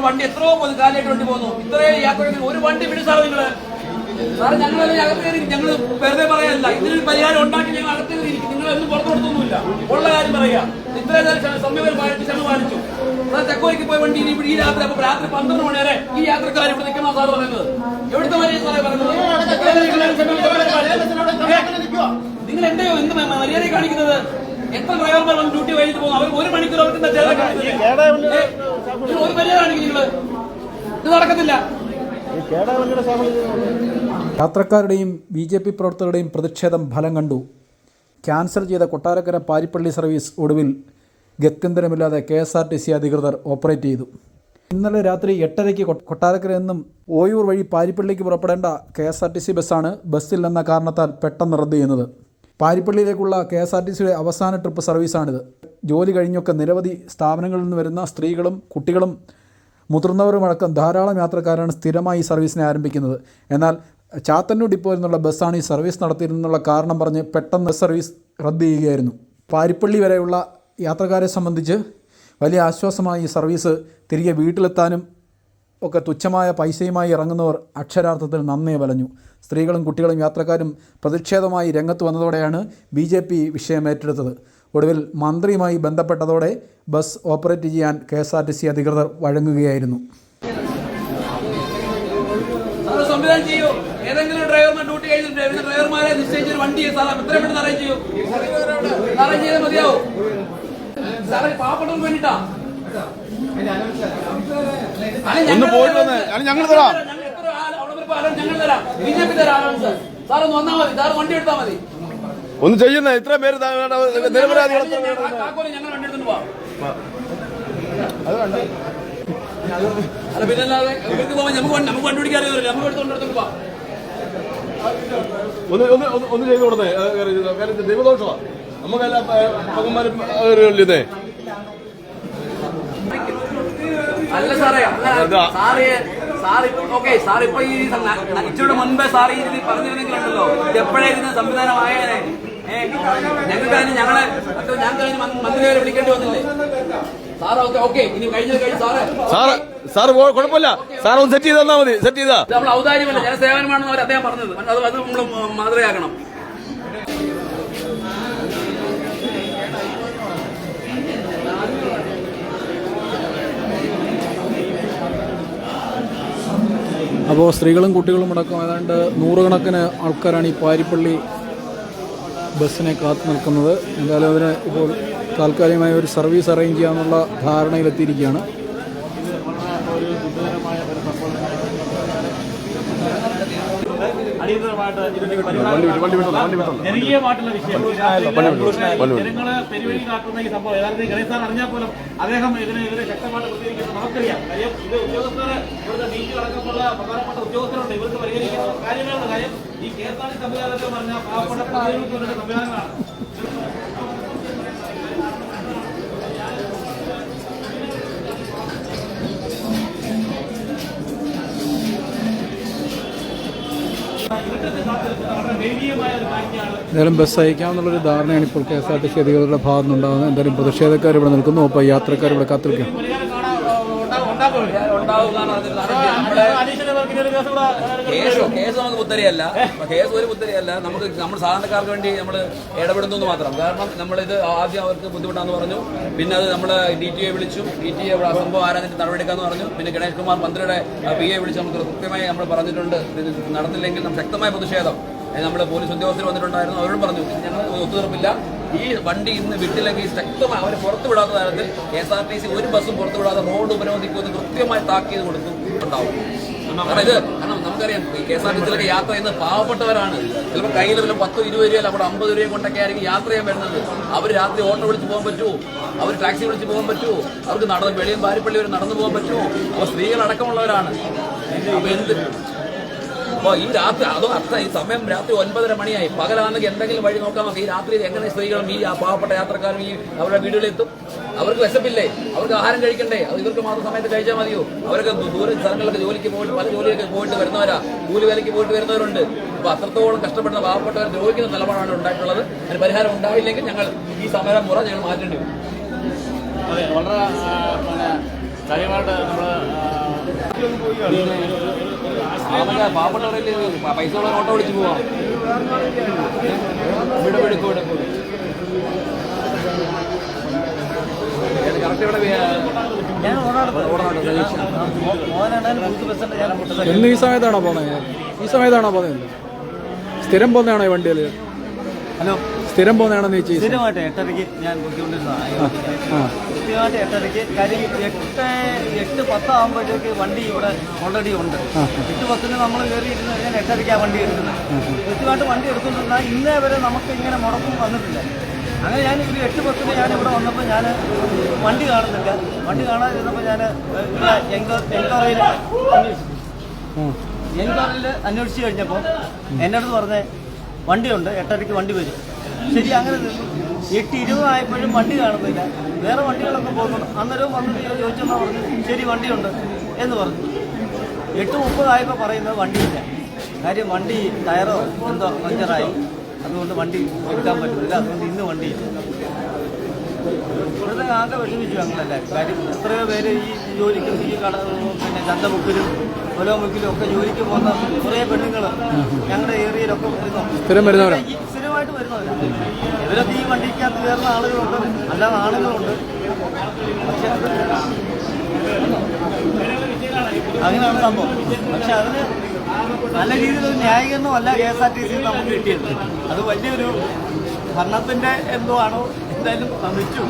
നിങ്ങൾ വണ്ടി എത്രയോ പോകുന്നു കാലിയായിട്ട് വണ്ടി പോകുന്നു. ഇത്രയും യാത്ര ഒരു വണ്ടി വിടും സാറേ നിങ്ങൾ. സാറ് ഞങ്ങളെ അകത്ത് കയറി ഞങ്ങൾ വെറുതെ പറയല്ല. ഇതിനൊരു പരിഹാരം ഉണ്ടാക്കി ഞങ്ങൾ അകത്ത് കയറിയിരിക്കും നിങ്ങൾ ഒന്നും പുറത്തു കൊടുത്തൊന്നുമില്ല. ഉള്ള കാര്യം പറയാ. ഇത്രയും നേരം സമയം പാലിച്ചു ക്ഷമ പാലിച്ചു. സാർ തെക്കോയ്ക്ക് പോയ വണ്ടി ഇനി ഈ രാത്രി അപ്പൊ രാത്രി പന്ത്രണ്ട് മണി വരെ ഈ യാത്രക്കാർ ഇവിടെ നിൽക്കണോ സാർ പറയുന്നത്? എവിടുത്തെ മര്യാദ സാറേ പറയുന്നത്? നിങ്ങൾ എന്തോ എന്ത് മര്യാദ കാണിക്കുന്നത്? എത്ര ഡ്രൈവർമാർ വന്ന് ഡ്യൂട്ടി വൈകിട്ട് പോകുന്നു? അവർ ഒരു മണിക്കൂർ അവർക്ക് എന്താ ചെയ്താൽ കാണിക്കുന്നത്? ഒരു കാണിക്കും ഇത് നടക്കത്തില്ല. യാത്രക്കാരുടെയും ബി ജെ പി പ്രവർത്തകരുടെയും പ്രതിഷേധം ഫലം കണ്ടു. ക്യാൻസൽ ചെയ്ത കൊട്ടാരക്കര പാരിപ്പള്ളി സർവീസ് ഒടുവിൽ ഗത്യന്തരമില്ലാതെ K S R T C അധികൃതർ ഓപ്പറേറ്റ് ചെയ്തു. ഇന്നലെ രാത്രി എട്ടരയ്ക്ക് കൊട്ടാരക്കര നിന്നും ഓയൂർ വഴി പാരിപ്പള്ളിക്ക് പുറപ്പെടേണ്ട K S R T C ബസ്സാണ് ബസ്സില്ലെന്ന കാരണത്താൽ പെട്ടെന്ന് റദ്ദ് ചെയ്യുന്നത്. പാരിപ്പള്ളിയിലേക്കുള്ള കെ എസ് ആർ ടി സിയുടെ അവസാന ട്രിപ്പ് സർവീസാണിത്. ജോലി കഴിഞ്ഞൊക്കെ നിരവധി സ്ഥാപനങ്ങളിൽ നിന്ന് വരുന്ന സ്ത്രീകളും കുട്ടികളും മുതിർന്നവരുമടക്കം ധാരാളം യാത്രക്കാരാണ് സ്ഥിരമായി ഈ സർവീസിനെ ആരംഭിക്കുന്നത്. എന്നാൽ ചാത്തന്നൂർ ഡിപ്പോയിൽ നിന്നുള്ള ബസ്സാണ് ഈ സർവീസ് നടത്തിയിരുന്നുള്ള കാരണം പറഞ്ഞ് പെട്ടെന്ന് സർവീസ് റദ്ദ് ചെയ്യുകയായിരുന്നു. പാരിപ്പള്ളി വരെയുള്ള യാത്രക്കാരെ സംബന്ധിച്ച് വലിയ ആശ്വാസമായി ഈ സർവീസ് തിരികെ വീട്ടിലെത്താനും ഒക്കെ തുച്ഛമായ പൈസയുമായി ഇറങ്ങുന്നവർ അക്ഷരാർത്ഥത്തിൽ നന്നേ വലഞ്ഞു. സ്ത്രീകളും കുട്ടികളും യാത്രക്കാരും പ്രതിഷേധമായി രംഗത്ത് വന്നതോടെയാണ് ബി ജെ പി വിഷയം ഏറ്റെടുത്തത്. ഒടുവിൽ മന്ത്രിയുമായി ബന്ധപ്പെട്ടതോടെ ബസ് ഓപ്പറേറ്റ് ചെയ്യാൻ K S R T C അധികൃതർ വഴങ്ങുകയായിരുന്നു. ഏതെങ്കിലും ഡ്രൈവർമാർ ഡ്യൂട്ടി ഡ്രൈവർമാരെ നിശ്ചയിച്ച വണ്ടി പെട്ടെന്ന് ചെയ്യൂ? സാറേ പാവപ്പെട്ടവർക്ക് വേണ്ടിട്ടാ ഒന്ന് പോയിട്ട് വന്ന് അല്ല, ഞങ്ങൾ തരാം. ഞങ്ങൾ തരാം. ബി ജെ പി തരാം സാർ സാർ ഒന്ന് വന്നാൽ മതി. സാർ വണ്ടി എടുത്താൽ മതി. ഒന്ന് ചെയ്യുന്ന ഇത്ര പേര് നിരപരാധികൾ പിന്നല്ലാതെ ഇവർക്ക് പോകാൻ നമുക്ക് നമുക്ക് അറിയില്ല പോവാം. ഒന്ന് ഒന്ന് ഒന്ന് ചെയ്തു കൊടുത്തേ. ദൈവദോഷമാ. ദൈവദോഷമാണ് നമുക്കെല്ലാം പകന്മാരും ഇതേ അല്ല സാറേ സാറേ സാർ ഓക്കെ സാർ ഇപ്പൊ ഈ ഇച്ചിരി മുൻപേ സാർ ഈ രീതി പറഞ്ഞിരുന്നെങ്കിലുണ്ടല്ലോ ഇത് എപ്പോഴേ ഇതിന് സംവിധാനമായേനെ? ഞങ്ങൾക്ക് അതിന് ഞങ്ങളെ ഞാൻ ഞങ്ങൾക്ക് അതിന് മന്ത്രി- മന്ത്രിയെ വിളിക്കേണ്ടി വന്നില്ലേ? സാറ് ഓക്കെ ഓക്കെ ഇനി കഴിഞ്ഞത് കഴിഞ്ഞ് സാറേ. സാറ് സാറ് പോ- കുഴപ്പമില്ല. സാർ ഒന്ന് സെറ്റ് ചെയ്ത് തന്നാ മതി സെറ്റ് ചെയ്താ. നമ്മൾ ഔദാര്യമല്ല ജനസേവനമാണെന്ന് അവർ അദ്ദേഹം പറഞ്ഞത്. അത് അത് നമ്മൾ മാതൃകയാക്കണം. അപ്പോൾ സ്ത്രീകളും കുട്ടികളും അടക്കം ഏതാണ്ട് നൂറുകണക്കിന് ആൾക്കാരാണ് ഈ പാരിപ്പള്ളി ബസ്സിനെ കാത്തു നിൽക്കുന്നത്. എന്തായാലും അതിന് ഇപ്പോൾ താൽക്കാലികമായ ഒരു സർവീസ് അറേഞ്ച് ചെയ്യാമെന്നുള്ള ധാരണയിലെത്തിയിരിക്കുകയാണ്. അടിയന്തരമായിട്ട് ജനകീയമായിട്ടുള്ള വിഷയം. ജനങ്ങൾ പെരുവഴി കാട്ടുന്ന ഈ സംഭവം. യഥാർത്ഥത്തിൽ ഗണേശ് സാർ അറിഞ്ഞാൽ പോലും അദ്ദേഹം ഇതിനെതിരെ ശക്തമായിട്ട് പ്രതികരിക്കുന്നത് നമുക്കറിയാം. കാര്യം ഇത് ഉദ്യോഗസ്ഥരെ ഇവിടുത്തെ നീതി അടക്കമുള്ള പ്രധാനപ്പെട്ട ഉദ്യോഗസ്ഥരുണ്ട്. ഇവർക്ക് പരിഹരിക്കുന്ന കാര്യങ്ങളുണ്ട്. കാര്യം ഈ കെ എസ് ആർ ടി സംവിധാനത്തെ പറഞ്ഞ പാവപ്പെട്ട സംവിധാനങ്ങളാണ്. എന്തായാലും ബസ് അയക്കാമെന്നുള്ളൊരു ധാരണയാണ് ഇപ്പോൾ K S R T C അധികൃതരുടെ ഭാഗത്തുനിന്നുണ്ടാകുന്നത്. എന്തായാലും പ്രതിഷേധക്കാർ ഇവിടെ നിൽക്കുന്നു. അപ്പോൾ യാത്രക്കാർ ഇവിടെ കാത്തിരിക്കും. കേസ് കേസ് നമുക്ക് പുത്തരിയല്ല കേസ് ഒരു പുത്തരിയല്ല നമുക്ക് നമ്മൾ സാധാരണക്കാർക്ക് വേണ്ടി നമ്മൾ ഇടപെടുന്നു എന്ന് മാത്രം. കാരണം നമ്മളിത് ആദ്യം അവർക്ക് ബുദ്ധിമുട്ടാന്ന് പറഞ്ഞു. പിന്നെ അത് നമ്മൾ ഡി ടി എ വിളിച്ചു. ഡി ടി എ സംഭവം ആരാഞ്ഞിട്ട് നടപടിയെടുക്കാന്ന് പറഞ്ഞു. പിന്നെ ഗണേഷ് കുമാർ മന്ത്രിയുടെ പി എ വിളിച്ച് നമുക്ക് കൃത്യമായി നമ്മൾ പറഞ്ഞിട്ടുണ്ട്. നടന്നില്ലെങ്കിൽ നമുക്ക് ശക്തമായ പ്രതിഷേധം. നമ്മൾ പോലീസ് ഉദ്യോഗസ്ഥർ വന്നിട്ടുണ്ടായിരുന്നു. അവരോട് പറഞ്ഞു. ഞങ്ങൾ ഒത്തുതീർപ്പില്ല. ഈ വണ്ടി ഇന്ന് വിട്ടില്ലെങ്കിൽ ശക്തമായി അവരെ പുറത്തു വിടാത്ത തരത്തിൽ എസ് ആർ ടി സി ഒരു ബസ്സും പുറത്തു വിടാതെ റോഡ് ഉപരോധിക്കുമെന്ന് കൃത്യമായി താക്കീത് കൊടുത്തു ഉണ്ടാവും. കാരണം ഇത് കാരണം നമുക്കറിയാം ഈ കെ എസ് ആർ ടി സിയിലൊക്കെ യാത്ര ചെയ്യുന്നത് പാവപ്പെട്ടവരാണ്. ചിലപ്പോൾ കയ്യിൽ വല്ല പത്തോ ഇരുപത് രൂപ അവിടെ അമ്പത് രൂപയും കൊണ്ടൊക്കെ ആയിരിക്കും യാത്ര ചെയ്യാൻ വരുന്നത്. അവർ രാത്രി ഓട്ടോ വിളിച്ച് പോകാൻ പറ്റുമോ? അവർ ടാക്സി വിളിച്ച് പോകാൻ പറ്റുമോ? അവർക്ക് നടന്ന് വെളിയും പാരിപ്പള്ളി വരെ നടന്നു പോകാൻ പറ്റുമോ? അവർ സ്ത്രീകളടക്കമുള്ളവരാണ്. അപ്പൊ എന്ത് അപ്പൊ ഈ രാത്രി അതോ അർത്ഥം ഈ സമയം രാത്രി ഒൻപതര മണിയായി. പകലാണെങ്കിൽ എന്തെങ്കിലും വഴി നോക്കാൻ നോക്കി ഈ രാത്രി എങ്ങനെ സ്ത്രീകളും ഈ പാവപ്പെട്ട യാത്രക്കാരും ഈ അവരുടെ വീടുകളിൽ എത്തും അവർക്ക് വിശപ്പില്ലേ? അവർക്ക് ആഹാരം കഴിക്കണ്ടേ? അത് ഇവർക്ക് മാത്രം സമയത്ത് കഴിച്ചാൽ മതിയോ? അവരൊക്കെ ദൂര സ്ഥലങ്ങളിലൊക്കെ ജോലിക്ക് പോയിട്ട് പല ജോലിയൊക്കെ പോയിട്ട് വരുന്നവരാ. കൂലി വേലയ്ക്ക് പോയിട്ട് വരുന്നവരുണ്ട്. അപ്പൊ അത്രത്തോളം കഷ്ടപ്പെടുന്ന പാവപ്പെട്ടവർ ദ്രോഹിക്കുന്ന നിലപാടാണ് ഉണ്ടായിട്ടുള്ളത്. അതിന് പരിഹാരം ഉണ്ടായില്ലെങ്കിൽ ഞങ്ങൾ ഈ സമരം മുറ ഞങ്ങൾ മാറ്റേണ്ടി വരും. അതെ വളരെ കാര്യമായിട്ട് നമ്മൾ പാവപ്പെട്ട പാവപ്പെട്ടവരല്ലേ? പൈസ ഉള്ള ഓട്ടോ വിളിച്ച് പോവാം. ഇവിടെ എന്ന് ഈ സമയത്താണോ പോകുന്നത് ഈ സമയത്താണോ പോകുന്നത് സ്ഥിരം പോകുന്നതാണോ ഈ വണ്ടിയിൽ ഹലോ. സ്ഥിരം പോകുന്നതാണോ നീ ചേച്ചി സ്ഥിരമായിട്ട് എട്ടരയ്ക്ക് ഞാൻ ബുദ്ധിമുട്ടിരുന്നതാണ് ആ കൃത്യമായിട്ട് എട്ടരയ്ക്ക് കാര്യം എട്ട് എട്ട് പത്താകുമ്പോഴത്തേക്ക് വണ്ടി ഇവിടെ ഓൾറെഡി ഉണ്ട്. എട്ട് പത്തിന് നമ്മൾ കയറിയിരുന്നു കഴിഞ്ഞാൽ എട്ടരയ്ക്ക് ആ വണ്ടി എടുക്കുന്നത്. കൃത്യമായിട്ട് വണ്ടി എടുത്തുകൊണ്ടിരുന്നാൽ ഇന്നേ വരെ നമുക്ക് ഇങ്ങനെ മുടക്കം വന്നിട്ടില്ല. അങ്ങനെ ഞാൻ ഒരു എട്ട് പത്തിന് ഞാൻ ഇവിടെ വന്നപ്പോൾ ഞാൻ വണ്ടി കാണുന്നില്ല. വണ്ടി കാണാതിരുന്നപ്പോൾ ഞാൻ എൻക്വയറിയിൽ എൻക്വയറിയിൽ അന്വേഷിച്ച് കഴിഞ്ഞപ്പോൾ എന്റെ അടുത്ത് പറഞ്ഞേ വണ്ടിയുണ്ട് എട്ടരയ്ക്ക് വണ്ടി വരും. ശരി അങ്ങനെ നിന്നു. എട്ട് ഇരുപതായപ്പോഴും വണ്ടി കാണുന്നില്ല. വേറെ വണ്ടികളൊക്കെ പോകുന്നുണ്ട് അന്നേരവും വന്നിട്ട് ചോദിച്ചെന്നാ പറഞ്ഞു ശരി വണ്ടിയുണ്ട് എന്ന് പറഞ്ഞു. എട്ട് മുപ്പതായപ്പോൾ പറയുന്നത് വണ്ടിയില്ല. കാര്യം വണ്ടി ടയറോ എന്തോ പഞ്ചറായി. അതുകൊണ്ട് വണ്ടി എടുക്കാൻ പറ്റുന്നില്ല. അതുകൊണ്ട് ഇന്ന് വണ്ടിയില്ല. ഇവിടുത്തെ ആകെ വിഷമിച്ചു ഞങ്ങളെല്ലാവരും കാര്യം എത്രയോ പേര് ഈ ജോലിക്കും ഈ കട പിന്നെ ചന്തമുക്കിലും ഒലോമുക്കിലും ഒക്കെ ജോലിക്ക് പോകുന്ന കുറേ പെണ്ണുങ്ങൾ ഞങ്ങളുടെ ഏരിയയിലൊക്കെ വരുന്നു. സ്ഥിരമായിട്ട് വരുന്നവരാണ് ഇവരൊക്കെ ഈ വണ്ടിക്കകത്ത് കയറുന്ന ആളുകളുണ്ട്. അല്ലാതെ ആളുകളുണ്ട് അങ്ങനെയാണ് സംഭവം. പക്ഷെ അതിന് നല്ല രീതിയിൽ ഒരു ന്യായീകരണം അല്ല K S R T C നമുക്ക് കിട്ടിയത്. അത് വലിയൊരു ഭരണത്തിന്റെ എന്തോ ആണോ എന്തായാലും ശ്രമിച്ചു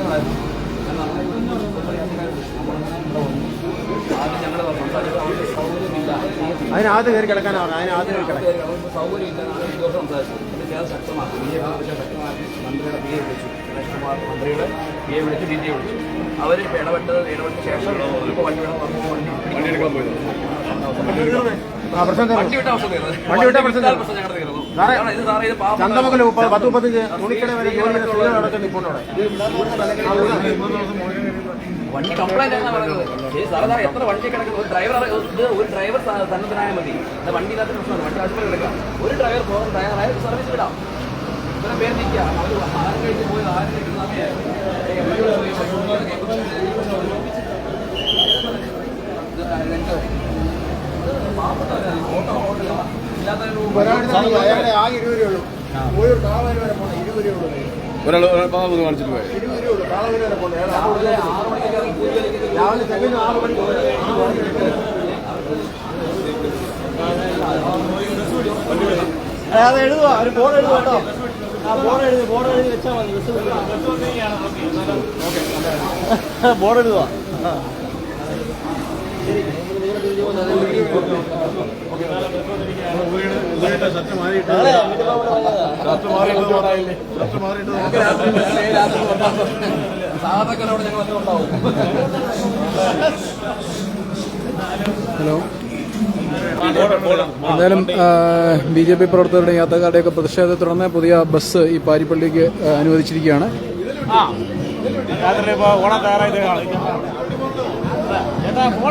Thank സൗകര്യമില്ല അതിനകത്ത് കയറി കിടക്കാനാ പറഞ്ഞത് അതിനകത്ത് കയറി കിടക്കാൻ അവർക്ക് സൗകര്യമില്ല എന്നാണ് ഉദ്യോഗസ്ഥർ സംസാരിച്ചത് എന്നിട്ട് അത് ശക്തമാക്കി ബി ജെ പി ശക്തമാക്കി മന്ത്രിയുടെ പി എ വിളിച്ചു ഗണേഷ് മന്ത്രിയുടെ പി എ വിളിച്ചു ഡി ടി വിളിച്ചു അവർ ഇടപെട്ട ശേഷം ഇപ്പോൾ വണ്ടി വിടാൻ പറഞ്ഞു വണ്ടി എടുക്കാൻ പോയത്. വിട്ട അവസ്ഥ വിട്ട പ്രശ്നം ഞങ്ങളുടെ തീർന്നു പത്ത് മുപ്പത്തഞ്ച് തുണിക്കട വരെ ജോലി ചെയ്യുന്ന സ്ത്രീകൾ അടക്കം വണ്ടി കംപ്ലൈന്റ് പറയുന്നത് സാറേ സാറേ എത്ര വണ്ടി ഒരു ഡ്രൈവർ ഇത് ഒരു ഡ്രൈവർ സന്നദ്ധനായ മതി. വണ്ടി ഇല്ലാത്ത പ്രശ്നമാണ്. വണ്ടി ആശുപത്രി കിടക്കാം. ഒരു ഡ്രൈവർ പോകാൻ തയ്യാറായ സർവീസ് വിടാം. ഇത്ര പേര് നിൽക്കുക. അവർ ആരും കഴിഞ്ഞ് ആരും ഒരാൾ കാണിച്ചിട്ട് പോയി രാവിലെ ചെല്ലുന്ന ആറ് മണിക്ക് അത് എഴുതുക ഒരു ബോർഡ് എഴുതുക കേട്ടോ ആ ബോർഡ് എഴുതി ബോർഡ് എഴുതി വെച്ചാൽ മതി ബസ് ബോർഡ് എഴുതുക ഉണ്ടാവും ഹലോ എന്തായാലും ബി ജെ പി പ്രവർത്തകരുടെ യാത്രക്കാരുടെയൊക്കെ പ്രതിഷേധത്തെ തുടർന്ന് പുതിയ ബസ് ഈ പാരിപ്പള്ളിക്ക് അനുവദിച്ചിരിക്കുകയാണ് ഓണം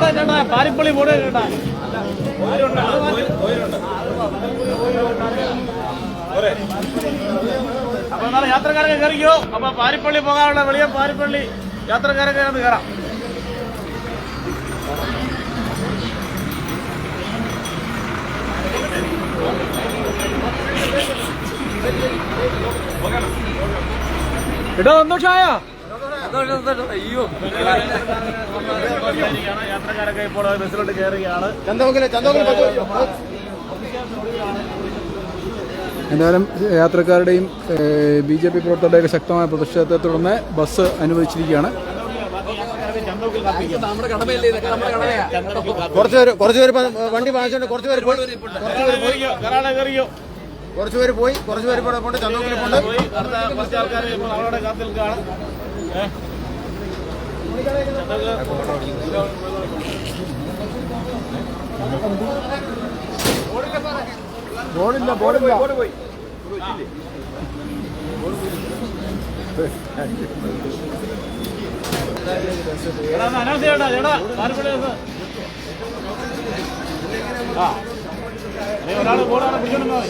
ചേട്ടാ പാരിപ്പള്ളി അപ്പൊ എന്നാലും യാത്രക്കാരൊക്കെ കയറിക്കോ അപ്പൊ പാരിപ്പള്ളി പോകാനുള്ള വെളിയ പാരിപ്പള്ളി യാത്രക്കാരൊക്കെ ഒന്ന് കയറാം എടാ സന്തോഷമായ യാത്രക്കാരൊക്കെ ഇപ്പോൾ ബസ്സിലോട്ട് കയറുകയാണ് എന്തായാലും യാത്രക്കാരുടെയും ബി ജെ പി പ്രവർത്തകരുടെയൊക്കെ ശക്തമായ പ്രതിഷേധത്തെ തുടർന്ന് ബസ് അനുവദിച്ചിരിക്കുകയാണ്. കുറച്ചുപേര് കടമയല്ലേ ഇതൊക്കെ നമ്മുടെ കടമയാ കുറച്ച് പേര് കുറച്ച് പേര് ഇപ്പം വണ്ടി വാങ്ങിച്ചോണ്ട് കുറച്ചുപേര് പോയി. കുറച്ചുപേര് പോയി കുറച്ചുപേര് ഇവിടെ പോണ്ട് ചന്തമംഗലം പോണ്ട് കുറച്ച് ആൾക്കാർ അവരുടെ കാത്തിൽ ഏഹ് ബോർഡില്ല ബോർഡില്ല എടാ ഒന്ന് അനൗൺസ് ചെയ്യണ്ട ചേട്ടാ ആ. ഒരാൾ ബോർഡാണ് പിടിച്ചോണ്ട് മതി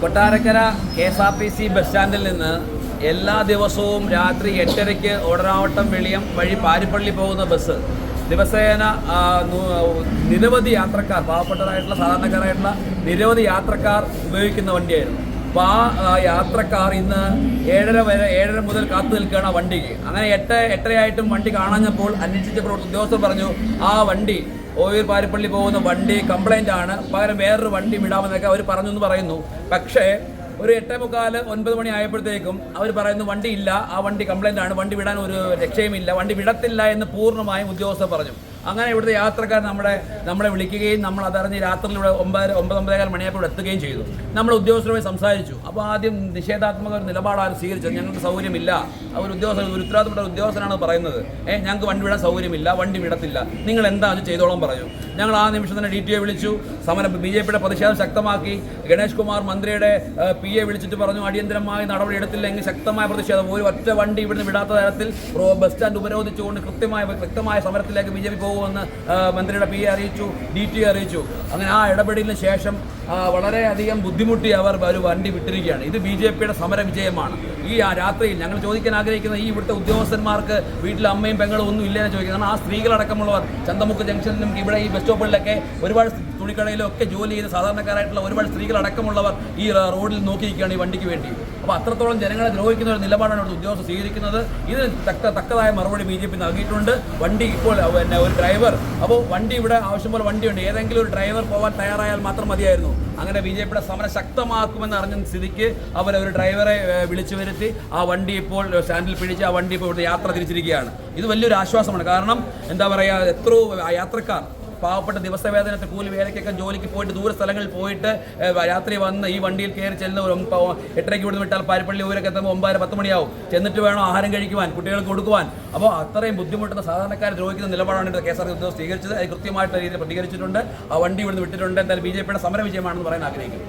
Kottarakkara K S R T C bus സ്റ്റാൻഡിൽ നിന്ന് എല്ലാ ദിവസവും രാത്രി എട്ടരയ്ക്ക് ഓടറാവട്ടം വെളിയം വഴി പാരിപ്പള്ളി പോകുന്ന ബസ് ദിവസേന നിരവധി യാത്രക്കാർ പാവപ്പെട്ടതായിട്ടുള്ള സാധാരണക്കാരായിട്ടുള്ള നിരവധി യാത്രക്കാർ ഉപയോഗിക്കുന്ന വണ്ടിയായിരുന്നു. അപ്പോൾ ആ യാത്രക്കാർ ഇന്ന് ഏഴര വരെ ഏഴര മുതൽ കാത്തു നിൽക്കുകയാണ് ആ വണ്ടിക്ക് അങ്ങനെ എട്ട് എട്ടരയായിട്ടും വണ്ടി കാണാഞ്ഞപ്പോൾ അന്വേഷിച്ചപ്പോൾ ഉദ്യോഗസ്ഥർ പറഞ്ഞു ആ വണ്ടി ഓയൂർ പാരിപ്പള്ളി പോകുന്ന വണ്ടി കംപ്ലൈന്റ് ആണ്. പകരം വേറൊരു വണ്ടി വിടാമെന്നൊക്കെ അവർ പറഞ്ഞു എന്ന് പറയുന്നു. പക്ഷേ ഒരു എട്ടേ മുക്കാൽ ഒൻപത് മണി ആയപ്പോഴത്തേക്കും അവർ പറയുന്നു വണ്ടി ഇല്ല ആ വണ്ടി കംപ്ലൈന്റ് ആണ്. വണ്ടി വിടാൻ ഒരു രക്ഷയുമില്ല. വണ്ടി വിടത്തില്ല എന്ന് പൂർണമായും ഉദ്യോഗസ്ഥർ പറഞ്ഞു. അങ്ങനെ ഇവിടുത്തെ യാത്രക്കാർ നമ്മുടെ നമ്മളെ വിളിക്കുകയും നമ്മൾ അതറിഞ്ഞ് രാത്രിയിൽ ഇവിടെ ഒമ്പത് ഒമ്പത് ഒമ്പതേകാൽ മണിയായപ്പോൾ ഇവിടെ എത്തുകയും ചെയ്തു. നമ്മൾ ഉദ്യോഗസ്ഥരുമായി സംസാരിച്ചു. അപ്പോൾ ആദ്യം നിഷേധാത്മക ഒരു നിലപാടാണ് സ്വീകരിച്ചത്. ഞങ്ങൾക്ക് സൗകര്യമില്ല. അവർ ഉദ്യോഗസ്ഥർ ഒരു ഉത്തരവാദിത്തപ്പെട്ട ഉദ്യോഗസ്ഥനാണ് പറയുന്നത്. ഏഹ് ഞങ്ങൾക്ക് വണ്ടി വിടാൻ സൗകര്യമില്ല വണ്ടി വിടത്തില്ല. നിങ്ങൾ എന്താ ചെയ്തോളം പറഞ്ഞു ഞങ്ങൾ ആ നിമിഷം തന്നെ ഡി ടി എ വിളിച്ചു. സമരം ബി ജെ പിയുടെ പ്രതിഷേധം ശക്തമാക്കി. ഗണേഷ് കുമാർ മന്ത്രിയുടെ പി എ വിളിച്ചിട്ട് പറഞ്ഞു അടിയന്തരമായി നടപടി എടുത്തില്ലെങ്കിൽ ശക്തമായ പ്രതിഷേധം. ഒരു ഒറ്റ വണ്ടി ഇവിടുന്ന് വിടാത്ത തരത്തിൽ ബസ് സ്റ്റാൻഡ് ഉപരോധിച്ചുകൊണ്ട് കൃത്യമായ വ്യക്തമായ സമരത്തിലേക്ക് ബി ജെ പി പോകുമെന്ന് മന്ത്രിയുടെ പി അറിയിച്ചു ഡി ടി അറിയിച്ചു. അങ്ങനെ ആ ഇടപെടലിന് ശേഷം വളരെയധികം ബുദ്ധിമുട്ടി അവർ ഒരു വണ്ടി വിട്ടിരിക്കുകയാണ്. ഇത് ബി ജെ പിയുടെ സമര വിജയമാണ് ഈ ആ രാത്രിയിൽ ഞങ്ങൾ ചോദിക്കാൻ ആഗ്രഹിക്കുന്ന ഈ ഇവിടുത്തെ ഉദ്യോഗസ്ഥന്മാർക്ക് വീട്ടിൽ അമ്മയും പെങ്ങളും ഒന്നും ഇല്ലെന്ന് ചോദിക്കുന്നത് കാരണം ആ സ്ത്രീകളടക്കമുള്ളവർ ചന്തമുക്ക് ജംഗ്ഷനിലും ഇവിടെ ഈ ബസ് സ്റ്റോപ്പുകളിലൊക്കെ ഒരുപാട് തുണിക്കടയിലും ഒക്കെ ജോലി ചെയ്ത് സാധാരണക്കാരായിട്ടുള്ള ഒരുപാട് സ്ത്രീകളടക്കമുള്ളവർ ഈ റോഡിൽ നോക്കിയിരിക്കുകയാണ് ഈ വണ്ടിക്ക് വേണ്ടി. അപ്പോൾ അത്രത്തോളം ജനങ്ങളെ ദ്രോഹിക്കുന്ന ഒരു നിലപാടാണ് ഇവിടുത്തെ ഉദ്യോഗസ്ഥർ സ്വീകരിക്കുന്നത്. ഇതിന് തക്ക തക്കതായ മറുപടി ബി ജെ പി നൽകിയിട്ടുണ്ട്. വണ്ടി ഇപ്പോൾ പിന്നെ ഒരു ഡ്രൈവർ. അപ്പോൾ വണ്ടി ഇവിടെ ആവശ്യം പോലെ വണ്ടിയുണ്ട് ഏതെങ്കിലും ഒരു ഡ്രൈവർ പോകാൻ തയ്യാറായാൽ മാത്രം മതിയായിരുന്നു. അങ്ങനെ ബി ജെ പിയുടെ സമരം ശക്തമാക്കുമെന്ന് അറിഞ്ഞ സ്ഥിതിക്ക് അവർ ഒരു ഡ്രൈവറെ വിളിച്ചു വരുത്തി ആ വണ്ടി ഇപ്പോൾ സ്റ്റാൻഡിൽ പിടിച്ച് ആ വണ്ടി ഇപ്പോൾ ഇവിടുത്തെ യാത്ര തിരിച്ചിരിക്കുകയാണ്. ഇത് വലിയൊരു ആശ്വാസമാണ്. കാരണം എന്താ പറയുക എത്രയോ യാത്രക്കാർ പാവപ്പെട്ട ദിവസവേതനത്തെ കൂലി വേലയ്ക്കൊക്കെ ജോലിക്ക് പോയിട്ട് ദൂര സ്ഥലങ്ങളിൽ പോയിട്ട് രാത്രി വന്ന് ഈ വണ്ടിയിൽ കയറി ചെല്ലുന്ന ഒരു എട്ടരയ്ക്ക് ഇവിടുന്ന് വിട്ടാൽ പാരിപ്പള്ളി ഊരൊക്കെ എത്തുമ്പോൾ ഒമ്പതര പത്ത് മണിയാവും. ചെന്നിട്ട് വേണം ആഹാരം കഴിക്കുവാൻ കുട്ടികൾക്ക് കൊടുക്കുവാൻ. അപ്പോൾ അത്രയും ബുദ്ധിമുട്ടുന്ന സാധാരണക്കാരെ ദ്രോഹിക്കുന്ന നിലപാടാണ് കെ എസ് ആർ ടി സ്വീകരിച്ചത്. അത് കൃത്യമായിട്ടുള്ള രീതിയിൽ പ്രതികരിച്ചിട്ടുണ്ട്. ആ വണ്ടി ഇവിടുന്ന് വിട്ടിട്ടുണ്ട്. എന്തായാലും ബി ജെ പിയുടെ സമര വിജയമാണെന്ന് പറയാൻ ആഗ്രഹിക്കുന്നു.